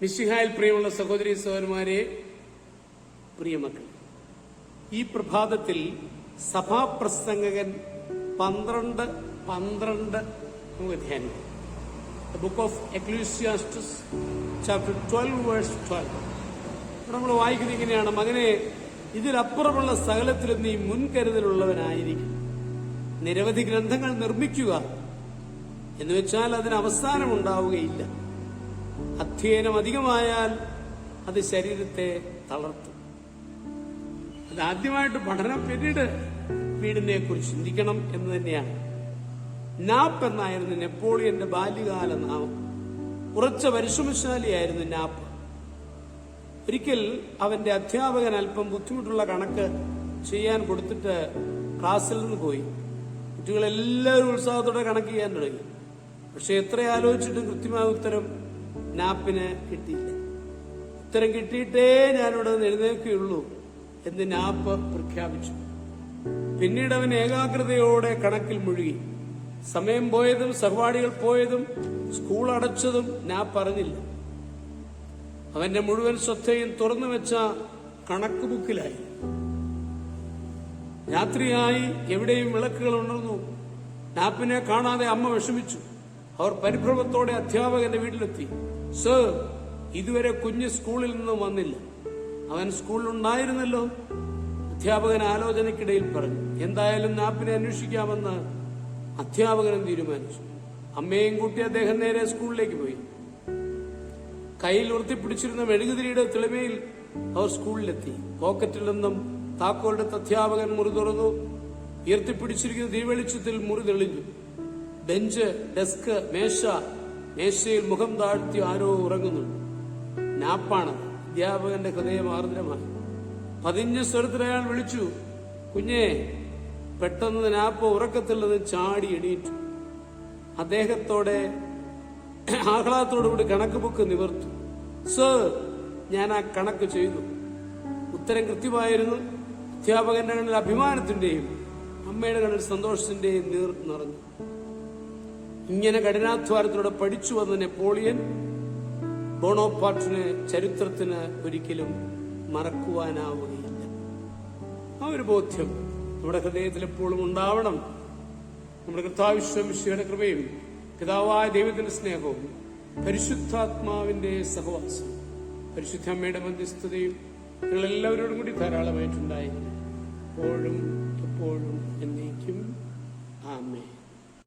മിശിഹായിൽ പ്രിയമുള്ള സഹോദരി സഹോദരന്മാരെ പ്രിയമക്കൾ ഈ പ്രഭാതത്തിൽ സഭാപ്രസംഗകൻ പന്ത്രണ്ട് പന്ത്രണ്ട് നമുക്ക് ധ്യാനിക്കും book of Ecclesiastes chapter twelve verse twelve നമ്മൾ വായിക്കുന്നത് ഇങ്ങനെയാണ് മകനെ ഇതിലപ്പുറമുള്ള സകലത്തിലും നീ മുൻകരുതലുള്ളവനായിരിക്കും. നിരവധി ഗ്രന്ഥങ്ങൾ നിർമ്മിക്കുക എന്നുവെച്ചാൽ അതിന് അവസാനം ഉണ്ടാവുകയില്ല അധ്യയനം അധികമായാൽ അത് ശരീരത്തെ തളർത്തും. അത് ആദ്യമായിട്ട് പഠനം പിന്നീട് വീടിനെ കുറിച്ച് ചിന്തിക്കണം എന്ന് തന്നെയാണ്. നാപ്പ് എന്നായിരുന്നു നെപ്പോളിയന്റെ ബാല്യകാല നാമം. ഉറച്ച പരിശ്രമശാലിയായിരുന്നു നാപ്പ്. ഒരിക്കൽ അവന്റെ അധ്യാപകൻ അല്പം ബുദ്ധിമുട്ടുള്ള കണക്ക് ചെയ്യാൻ കൊടുത്തിട്ട് ക്ലാസ്സിൽ നിന്ന് പോയി. കുട്ടികളെല്ലാവരും ഉത്സാഹത്തോടെ കണക്ക് ചെയ്യാൻ തുടങ്ങി. പക്ഷെ എത്ര ആലോചിച്ചിട്ടും കൃത്യമായ ഉത്തരം നാപ്പിന് കിട്ടിയില്ല? ഉത്തരം കിട്ടിയിട്ടേ ഞാനിവിടെ എഴുന്നേൽക്കുകയുള്ളൂ എന്ന് നാപ്പ് പ്രഖ്യാപിച്ചു. പിന്നീട് അവൻ ഏകാഗ്രതയോടെ കണക്കിൽ മുഴുകി. സമയം പോയതും സഹപാഠികൾ പോയതും സ്കൂൾ അടച്ചതും നാപ്പ് അറിഞ്ഞില്ല. അവന്റെ മുഴുവൻ ശ്രദ്ധയും തുറന്നു വെച്ച കണക്ക് ബുക്കിലായി. രാത്രിയായി എവിടെയും വിളക്കുകൾ ഉണർന്നു. നാപ്പിനെ കാണാതെ അമ്മ വിഷമിച്ചു. അവർ പരിഭ്രമത്തോടെ അധ്യാപകന്റെ വീട്ടിലെത്തി. സർ ഇതുവരെ കുഞ്ഞ് സ്കൂളിൽ നിന്നും വന്നില്ല. അവൻ സ്കൂളിൽ ഉണ്ടായിരുന്നല്ലോ അധ്യാപകൻ ആലോചനയ്ക്കിടയിൽ പറഞ്ഞു. എന്തായാലും നാപ്പിനെ അന്വേഷിക്കാമെന്ന് അധ്യാപകനും തീരുമാനിച്ചു. അമ്മയും കൂട്ടി അദ്ദേഹം നേരെ സ്കൂളിലേക്ക് പോയി. കയ്യിൽ ഉയർത്തിപ്പിടിച്ചിരുന്ന മെഴുകുതിരിയുടെ തെളിമയിൽ അവർ സ്കൂളിലെത്തി. പോക്കറ്റിൽ നിന്നും താക്കോലെടുത്ത അധ്യാപകൻ മുറി തുറന്നു. ഉയർത്തിപ്പിടിച്ചിരിക്കുന്ന തീവെളിച്ചത്തിൽ മുറി തെളിഞ്ഞു. ബെഞ്ച് ഡെസ്ക് മേശ മേശയിൽ മുഖം താഴ്ത്തി ആരോ ഉറങ്ങുന്നുണ്ട്. നാപ്പാണ് അധ്യാപകന്റെ ഹൃദയം ആർദ്രമാണ് പതിഞ്ഞ സ്വരത്തിൽ അയാൾ വിളിച്ചു കുഞ്ഞേ പെട്ടെന്ന് നാപ്പ് ഉറക്കത്തിൽ ചാടി എണീറ്റു. അദ്ദേഹത്തോടെ ആഹ്ലാദത്തോടുകൂടി കണക്ക് ബുക്ക് നിവർത്തു. സർ ഞാൻ ആ കണക്ക് ചെയ്തു ഉത്തരം കൃത്യമായിരുന്നു. അധ്യാപകന്റെ കണ്ണിൽ അഭിമാനത്തിന്റെയും അമ്മയുടെ കണ്ണിൽ സന്തോഷത്തിന്റെയും നീർ നിറഞ്ഞു. ഇങ്ങനെ കഠിനാധ്വാനത്തിലൂടെ പഠിച്ചു വന്ന നെപ്പോളിയൻ ബോണോപാർട്ടിനെ ചരിത്രത്തിന് ഒരിക്കലും മറക്കുവാനാവുകയില്ല. ആ ഒരു ബോധ്യം നമ്മുടെ ഹൃദയത്തിൽ എപ്പോഴും ഉണ്ടാവണം. നമ്മുടെ കർത്താവിശ്വമിശയുടെ കൃപയും പിതാവായ ദൈവത്തിന്റെ സ്നേഹവും പരിശുദ്ധാത്മാവിന്റെ സഹവാസം പരിശുദ്ധ അമ്മയുടെ മധ്യസ്ഥതയും നിങ്ങളെല്ലാവരോടും കൂടി ധാരാളമായിട്ടുണ്ടായി എപ്പോഴും എപ്പോഴും എന്നേക്കും. ആമേ